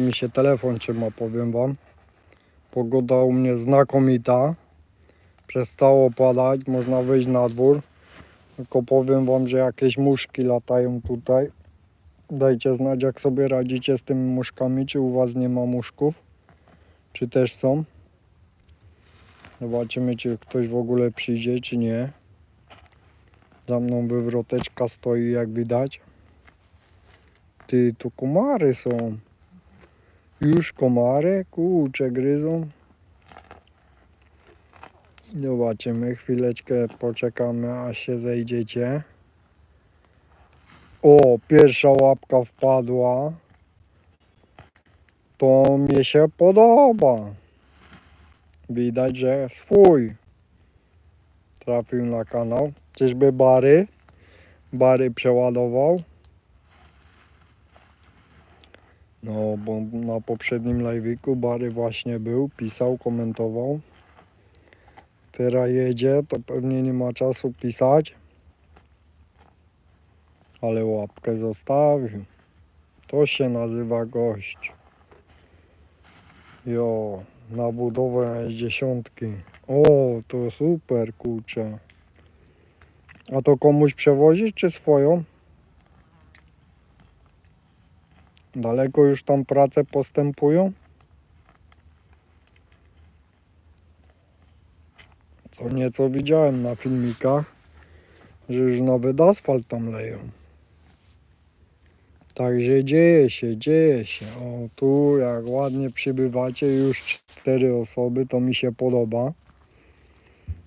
mi się telefon trzyma, powiem wam. Pogoda u mnie znakomita. Przestało padać, można wyjść na dwór. Tylko powiem wam, że jakieś muszki latają tutaj. Dajcie znać, jak sobie radzicie z tymi muszkami, czy u was nie ma muszków, czy też są. Zobaczymy, czy ktoś w ogóle przyjdzie, czy nie. Za mną wywroteczka stoi, jak widać. Ty, tu komary są. Już komary? Kurcze, gryzą. Zobaczymy, chwileczkę poczekamy, aż się zejdziecie. O, pierwsza łapka wpadła. To mi się podoba. Widać, że swój trafił na kanał. Czyżby Bary? Bary przeładował. No, bo na poprzednim live'iku Bary właśnie był, pisał, komentował. Teraz jedzie, to pewnie nie ma czasu pisać. Ale łapkę zostawił. To się nazywa gość. Jo, na budowę dziesiątki. O, to super, kurczę. A to komuś przewozić, czy swoją? Daleko już tam prace postępują? Co nieco widziałem na filmikach, że już nawet asfalt tam leją. Także dzieje się, dzieje się. O, tu jak ładnie przybywacie, już cztery osoby, to mi się podoba.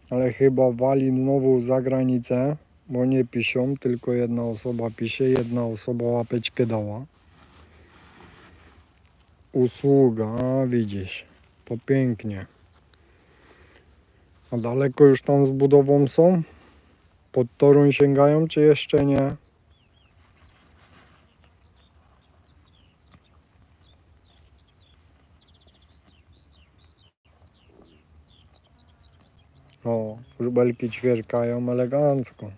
Ale chyba wali znowu za granicę, bo nie piszą, tylko jedna osoba pisze, jedna osoba łapeczkę dała. Usługa, widzisz, to pięknie. A daleko już tam z budową są? Pod Toruń sięgają, czy jeszcze nie? O, rubelki ćwierkają elegancko.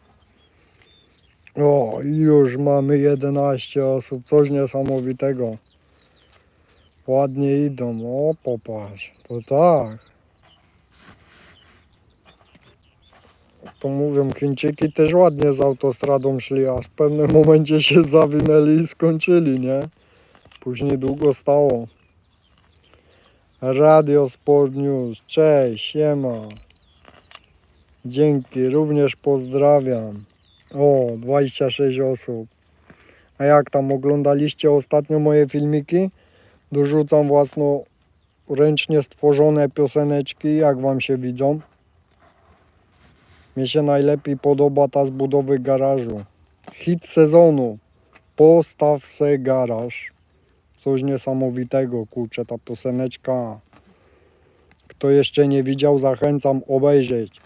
O, już mamy 11 osób, coś niesamowitego. Ładnie idą, o popatrz, to tak. To mówią, Chińczyki też ładnie z autostradą szli, a w pewnym momencie się zawinęli i skończyli, nie? Później długo stało. Radio Sport News, cześć, siema. Dzięki, również pozdrawiam. O, 26 osób. A jak tam oglądaliście ostatnio moje filmiki? Dorzucam własno ręcznie stworzone pioseneczki, jak wam się widzą. Mnie się najlepiej podoba ta z budowy garażu. Hit sezonu. Postaw se garaż. Coś niesamowitego, kurczę, ta pioseneczka. Kto jeszcze nie widział, zachęcam obejrzeć.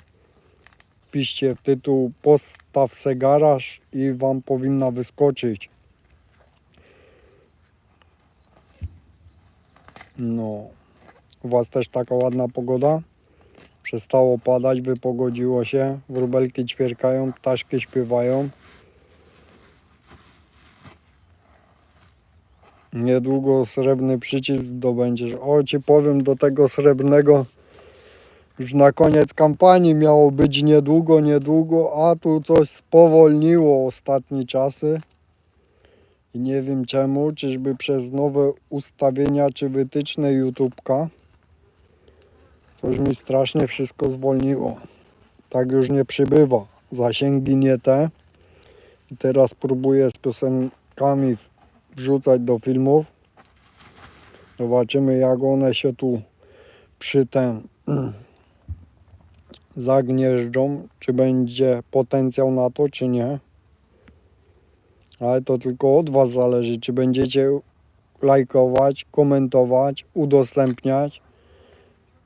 Piszcie w tytuł Postaw se garaż i wam powinna wyskoczyć. No. U was też taka ładna pogoda? Przestało padać, wypogodziło się, wróbelki ćwierkają, ptaszki śpiewają. Niedługo srebrny przycisk zdobędziesz. O, ci powiem do tego srebrnego, już na koniec kampanii miało być niedługo, niedługo, a tu coś spowolniło ostatnie czasy. I nie wiem czemu, czyżby przez nowe ustawienia czy wytyczne YouTube'ka. Coś mi strasznie wszystko zwolniło. Tak już nie przybywa. Zasięgi nie te. I teraz próbuję z piosenkami wrzucać do filmów. Zobaczymy jak one się tu przy ten zagnieżdżą. Czy będzie potencjał na to, czy nie. Ale to tylko od Was zależy, czy będziecie lajkować, komentować, udostępniać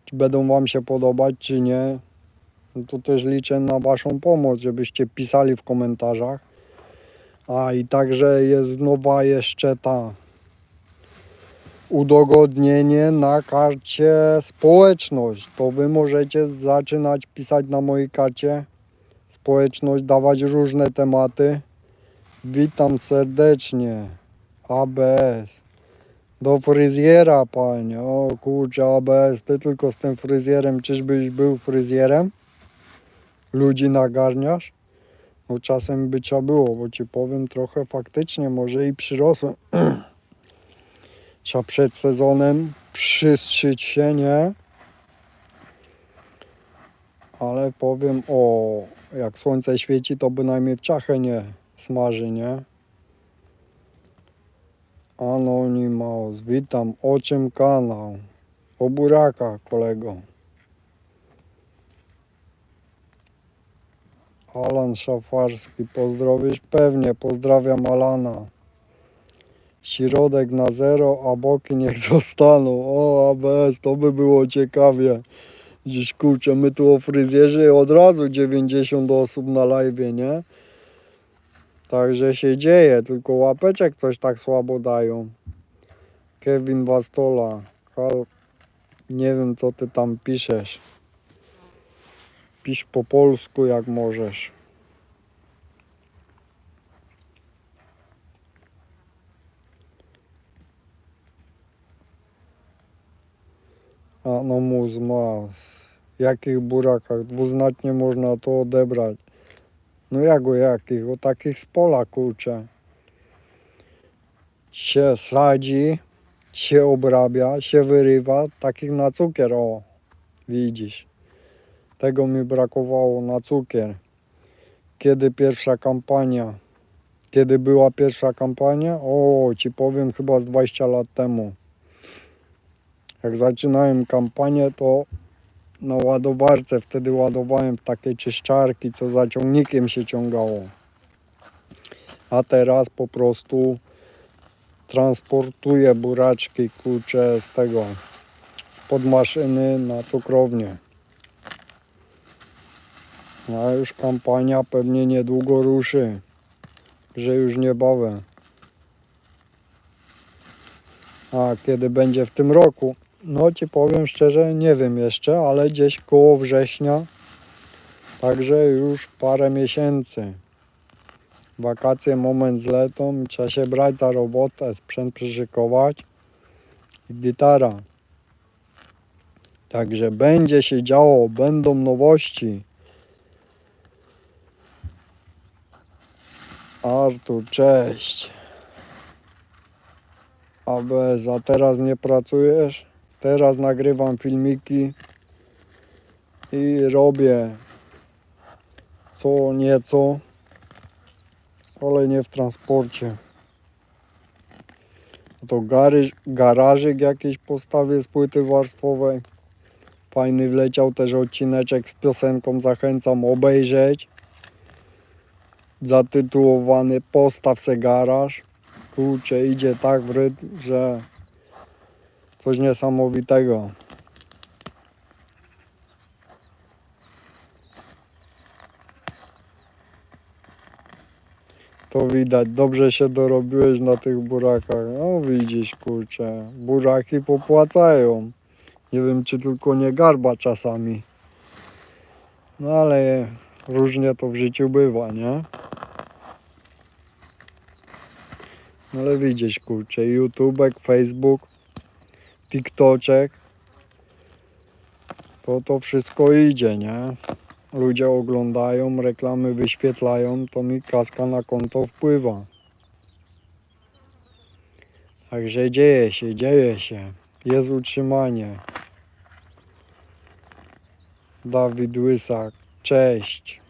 czy będą Wam się podobać, czy nie. No to też liczę na Waszą pomoc, żebyście pisali w komentarzach. A i także jest nowa jeszcze ta udogodnienie na karcie społeczność. To Wy możecie zaczynać pisać na mojej karcie społeczność, dawać różne tematy. Witam serdecznie. ABS. Do fryzjera, panie. O kurczę, ABS, ty tylko z tym fryzjerem, czyżbyś był fryzjerem? Ludzi nagarniasz? No czasem by trzeba było, bo ci powiem trochę faktycznie, może i przyrosłem. Trzeba przed sezonem przystrzyć się, nie? Ale powiem, o, jak słońce świeci, to bynajmniej w czachę nie smaży, nie? Anonymous, witam, o czym kanał? O burakach, kolego. Alan Szafarski, pozdrowisz? Pewnie, pozdrawiam Alana. Środek na zero, a boki niech zostaną. O, ABS, to by było ciekawie. Dziś kurczę, my tu o fryzjerze od razu 90 osób na live, nie? Także się dzieje, tylko łapeczek coś tak słabo dają. Kevin Wastola, Hal, nie wiem co ty tam piszesz. Pisz po polsku jak możesz. A no mus mas. Jakich burakach? Dwuznacznie można to odebrać. No jak o jakich? O takich z pola kurczę. Się sadzi, się obrabia, się wyrywa, takich na cukier, o. Widzisz. Tego mi brakowało na cukier. Kiedy pierwsza kampania? Kiedy była pierwsza kampania? O, ci powiem chyba z 20 lat temu. Jak zaczynałem kampanię, to na ładowarce wtedy ładowałem takie czyszczarki, co za ciągnikiem się ciągało. A teraz po prostu transportuję buraczki kurcze z tego, spod maszyny na cukrownię. A już kampania pewnie niedługo ruszy, że już niebawem. A kiedy będzie w tym roku? No ci powiem szczerze, nie wiem jeszcze, ale gdzieś koło września. Także już parę miesięcy. Wakacje, moment z letą, trzeba się brać za robotę, sprzęt przyszykować i gitara. Także będzie się działo, będą nowości. Artur, cześć. ABS, a teraz nie pracujesz? Teraz nagrywam filmiki i robię co nieco, ale nie w transporcie. To garaż, garażyk jakiś postawię z płyty warstwowej. Fajny wleciał też odcineczek z piosenką, zachęcam obejrzeć. Zatytułowany Postaw se garaż. Kurczę, idzie tak w rytm, że coś niesamowitego. To widać, dobrze się dorobiłeś na tych burakach. No widzisz, kurczę, buraki popłacają. Nie wiem, czy tylko nie garba czasami. No ale różnie to w życiu bywa, nie? No ale widzisz, kurczę, YouTubek, Facebook, TikToczek. To to wszystko idzie, nie? Ludzie oglądają, reklamy wyświetlają, to mi kaska na konto wpływa. Także dzieje się, dzieje się. Jest utrzymanie. Dawid Łysak, cześć.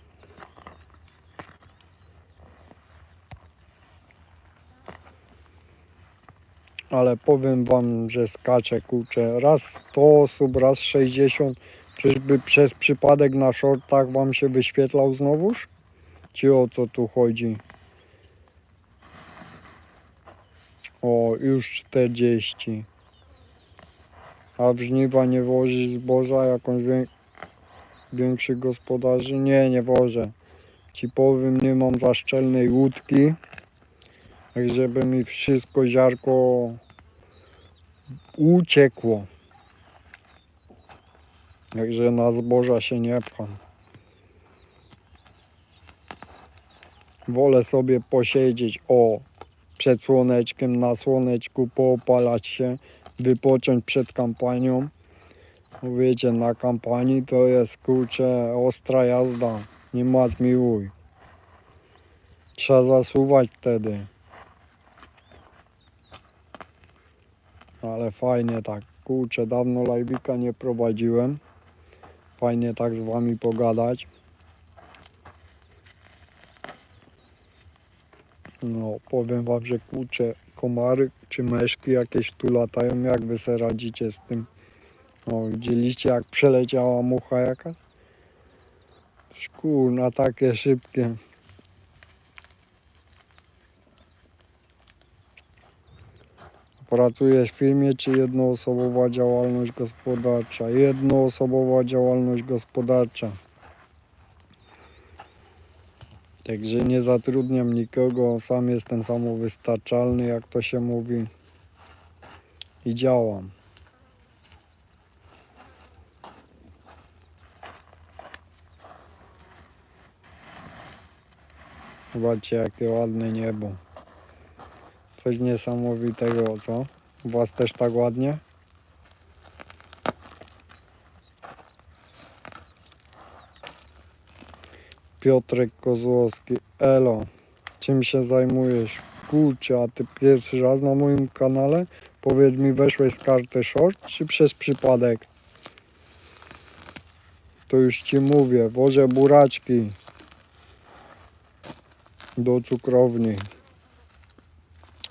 Ale powiem wam, że skacze kurczę. Raz 100 osób, raz 60. Czyżby przez przypadek na shortach wam się wyświetlał znowuż? Czy o co tu chodzi? O, już 40. A w żniwa nie wozisz zboża jakąś wię... większych gospodarzy? Nie, nie wożę. Ci powiem, nie mam zaszczelnej łódki. Żeby mi wszystko ziarko uciekło. Także na zboża się nie pcham. Wolę sobie posiedzieć, o, przed słoneczkiem, na słoneczku, poopalać się, wypocząć przed kampanią. Wiecie, na kampanii to jest kurczę ostra jazda, nie ma zmiłuj. Trzeba zasuwać wtedy. Ale fajnie tak, kurczę, dawno live'ika nie prowadziłem. Fajnie tak z wami pogadać. No, powiem wam, że kurczę, komary czy meszki jakieś tu latają, jak wy se radzicie z tym? O, widzieliście jak przeleciała mucha jaka? Szkurna, takie szybkie. Pracujesz w firmie czy jednoosobowa działalność gospodarcza? Jednoosobowa działalność gospodarcza. Także nie zatrudniam nikogo, sam jestem samowystarczalny, jak to się mówi. I działam. Zobaczcie jakie ładne niebo. Coś niesamowitego, co? Was też tak ładnie? Piotrek Kozłowski. Elo, czym się zajmujesz? Kurczę, a ty pierwszy raz na moim kanale? Powiedz mi, weszłeś z karty short, czy przez przypadek? To już ci mówię, wożę buraczki do cukrowni.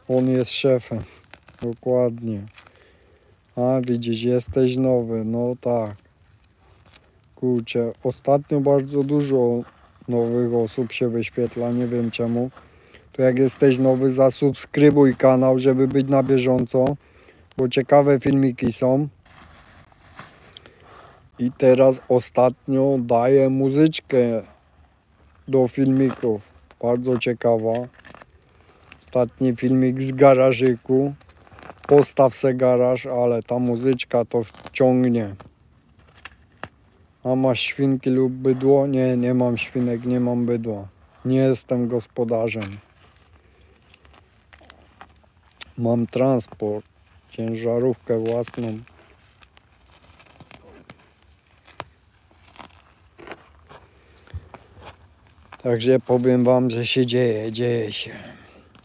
On jest szefem. Dokładnie. A widzisz, jesteś nowy. No tak. Kurczę, ostatnio bardzo dużo nowych osób się wyświetla, nie wiem czemu. To jak jesteś nowy, zasubskrybuj kanał, żeby być na bieżąco, bo ciekawe filmiki są. I teraz ostatnio daję muzyczkę do filmików. Bardzo ciekawa. Ostatni filmik z garażyku. Postaw se garaż, ale ta muzyczka to wciągnie. A masz świnki lub bydło? Nie, nie mam świnek, nie mam bydła. Nie jestem gospodarzem. Mam transport, ciężarówkę własną. Także powiem wam, że się dzieje, dzieje się.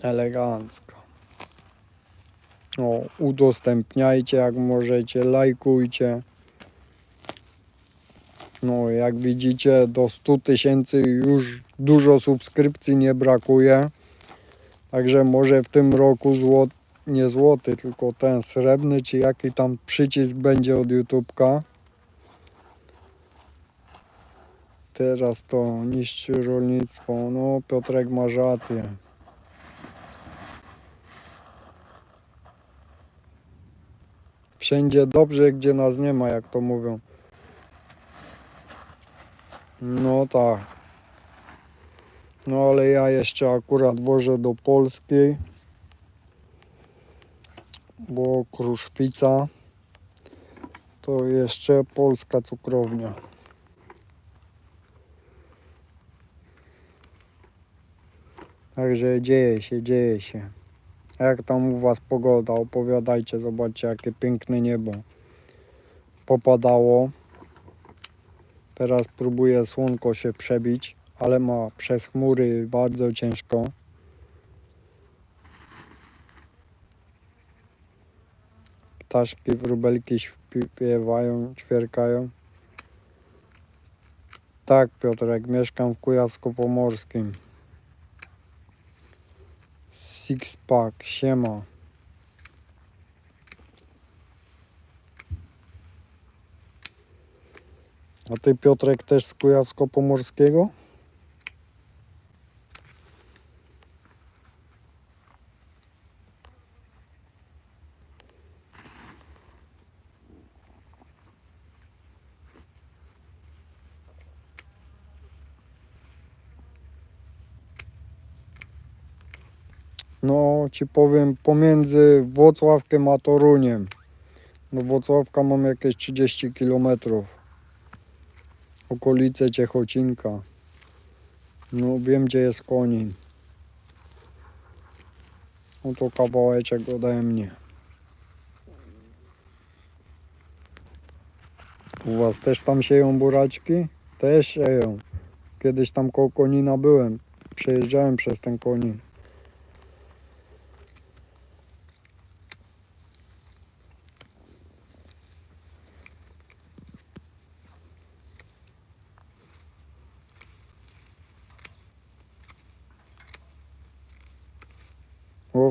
Elegancko. O, udostępniajcie jak możecie, lajkujcie. No, jak widzicie, do 100 tysięcy już dużo subskrypcji nie brakuje. Także może w tym roku złot, nie złoty, tylko ten srebrny, czy jaki tam przycisk będzie od YouTubka. Teraz to niszczy rolnictwo. No, Piotrek masz rację. Wszędzie dobrze, gdzie nas nie ma, jak to mówią. No tak. No ale ja jeszcze akurat wożę do Polski. Bo Kruszwica to jeszcze polska cukrownia. Także dzieje się, dzieje się. Jak tam u Was pogoda? Opowiadajcie, zobaczcie jakie piękne niebo. Popadało. Teraz próbuje słonko się przebić, ale ma przez chmury bardzo ciężko. Ptaszki, wróbelki śpiewają, ćwierkają. Tak, Piotrek, mieszkam w Kujawsko-Pomorskim. Six Pack, siema. A ty Piotrek też z Kujawsko-Pomorskiego? No, ci powiem, pomiędzy Włocławkiem a Toruniem. Do Włocławka mam jakieś 30 km. Okolice Ciechocinka. No, wiem gdzie jest Konin. No to kawałeczek ode mnie. U was też tam sieją buraczki? Też sieją. Kiedyś tam koło Konina byłem. Przejeżdżałem przez ten Konin.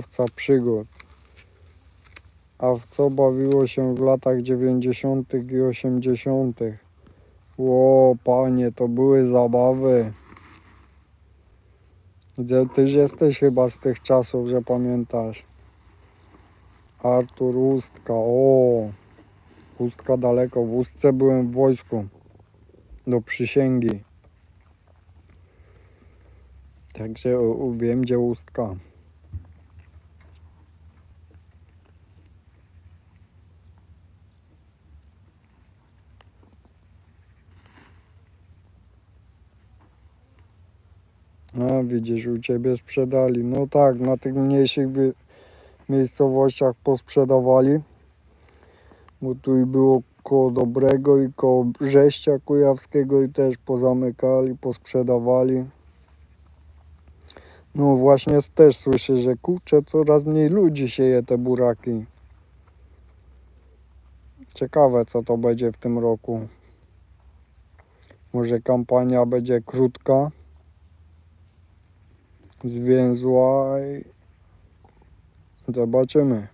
Łowca przygód. A w co bawiło się w latach 90. i 80. Ło, panie, to były zabawy. Gdzie tyś jesteś chyba z tych czasów, że pamiętasz. Artur Ustka, o. Ustka daleko. W Ustce byłem w wojsku. Do przysięgi. Także wiem, gdzie Ustka. Widzisz, u ciebie sprzedali. No tak, na tych mniejszych miejscowościach posprzedawali. Bo tu i było koło Dobrego i koło Brześcia Kujawskiego i też pozamykali, posprzedawali. No właśnie też słyszę, że kurczę, coraz mniej ludzi sieje te buraki. Ciekawe co to będzie w tym roku. Może kampania będzie krótka zwięzła i zobaczymy.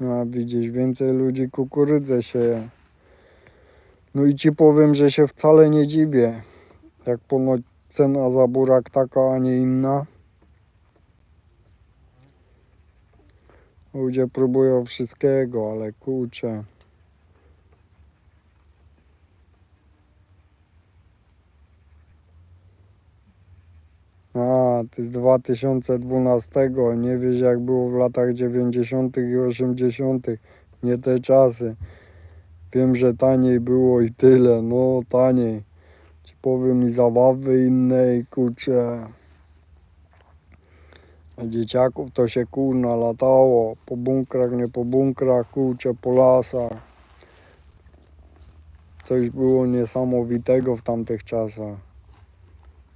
A widzisz, więcej ludzi kukurydzę sieje. No i ci powiem, że się wcale nie dziwię. Jak ponoć cena za burak taka, a nie inna. Ludzie próbują wszystkiego, ale kurczę. A, ty z 2012. Nie wiesz jak było w latach 90. i 80. Nie te czasy. Wiem, że taniej było i tyle, no taniej. Ci powiem i zabawy inne i kurczę. A dzieciaków to się kurna latało. Po bunkrach, nie po bunkrach, kurczę, po lasach. Coś było niesamowitego w tamtych czasach.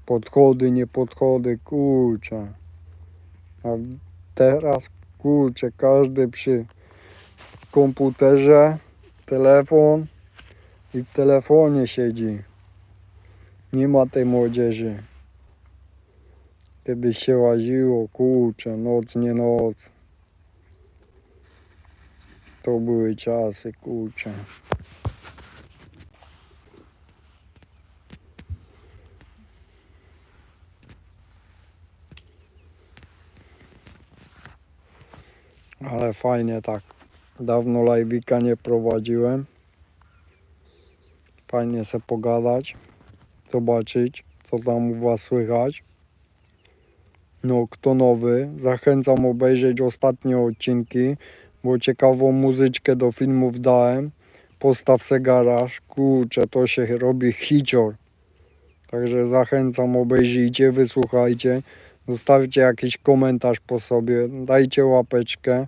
Podchody, nie podchody, kurczę. A teraz, kurczę, każdy przy komputerze telefon i w telefonie siedzi. Nie ma tej młodzieży. Kiedyś się łaziło, kurczę, noc, nie noc. To były czasy, kurczę. Ale fajnie tak. Dawno live'ika nie prowadziłem. Fajnie se pogadać, zobaczyć, co tam u Was słychać. No, kto nowy, zachęcam obejrzeć ostatnie odcinki, bo ciekawą muzyczkę do filmów dałem. Postaw se garaż, kurczę, to się robi hicior. Także zachęcam, obejrzyjcie, wysłuchajcie. Zostawcie jakiś komentarz po sobie, dajcie łapeczkę.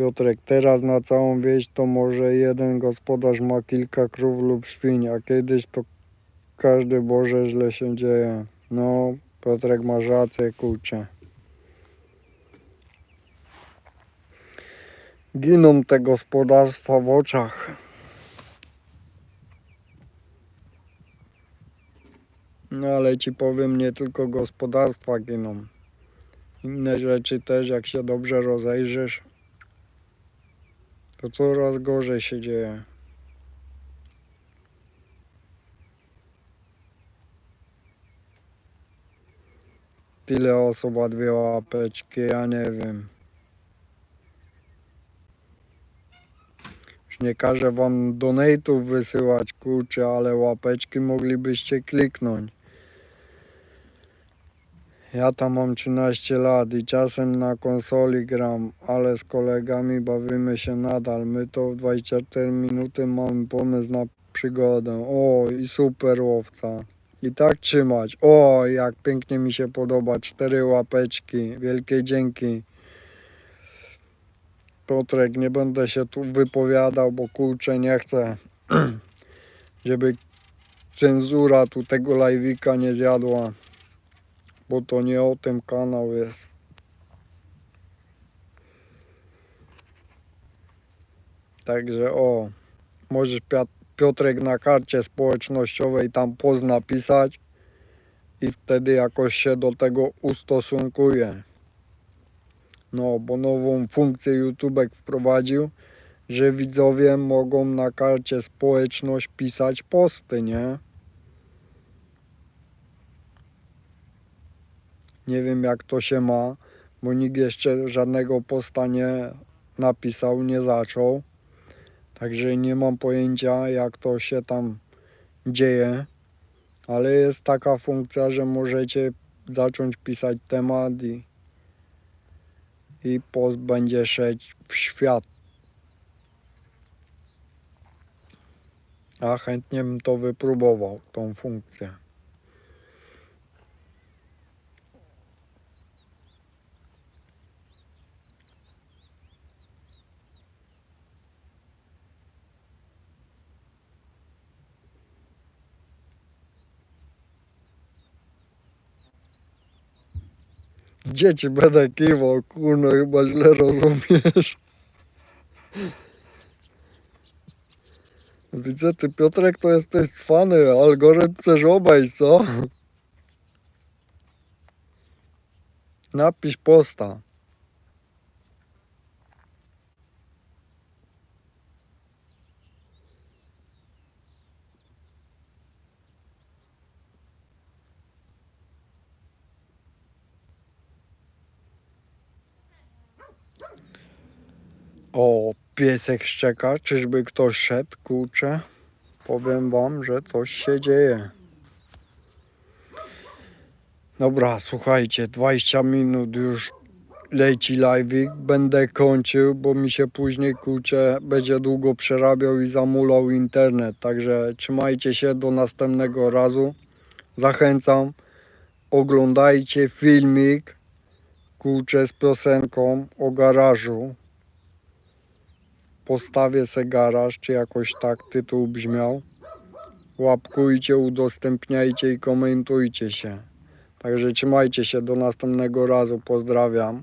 Piotrek, teraz na całą wieś to może jeden gospodarz ma kilka krów lub świń, a kiedyś to każdy Boże źle się dzieje. No, Piotrek masz rację, kurczę. Giną te gospodarstwa w oczach. No ale ci powiem, nie tylko gospodarstwa giną. Inne rzeczy też, jak się dobrze rozejrzysz, to coraz gorzej się dzieje. Tyle osób ma dwie łapeczki, ja nie wiem. Już nie każę wam donate'ów wysyłać, kurczę, ale łapeczki moglibyście kliknąć. Ja tam mam 13 lat i czasem na konsoli gram, ale z kolegami bawimy się nadal. My to w 24 minuty mamy pomysł na przygodę. O, i super łowca. I tak trzymać. O, jak pięknie mi się podoba. Cztery łapeczki. Wielkie dzięki. Piotrek, nie będę się tu wypowiadał, bo kurczę nie chcę, żeby cenzura tu tego live'ika nie zjadła, bo to nie o tym kanał jest. Także o, możesz Piotrek na karcie społecznościowej tam post napisać i wtedy jakoś się do tego ustosunkuje. No, bo nową funkcję YouTubek wprowadził, że widzowie mogą na karcie społeczność pisać posty, nie? Nie wiem jak to się ma, bo nikt jeszcze żadnego posta nie napisał, nie zaczął. Także nie mam pojęcia jak to się tam dzieje. Ale jest taka funkcja, że możecie zacząć pisać temat i, i post będzie szedł w świat. A chętnie bym to wypróbował, tą funkcję. Dzieci będę kiwał, kurno, chyba źle rozumiesz. Widzę, ty Piotrek to jesteś cwany, algorytm chcesz obejść, co? Napisz posta. O, piesek szczeka, czyżby ktoś szedł, kurczę? Powiem wam, że coś się dzieje. Dobra, słuchajcie, 20 minut już leci live'ik. Będę kończył, bo mi się później, kurczę, będzie długo przerabiał i zamulał internet. Także trzymajcie się do następnego razu. Zachęcam, oglądajcie filmik, kurczę, z piosenką o garażu postawię se garaż, czy jakoś tak tytuł brzmiał. Łapkujcie, udostępniajcie i komentujcie się. Także trzymajcie się, do następnego razu, pozdrawiam.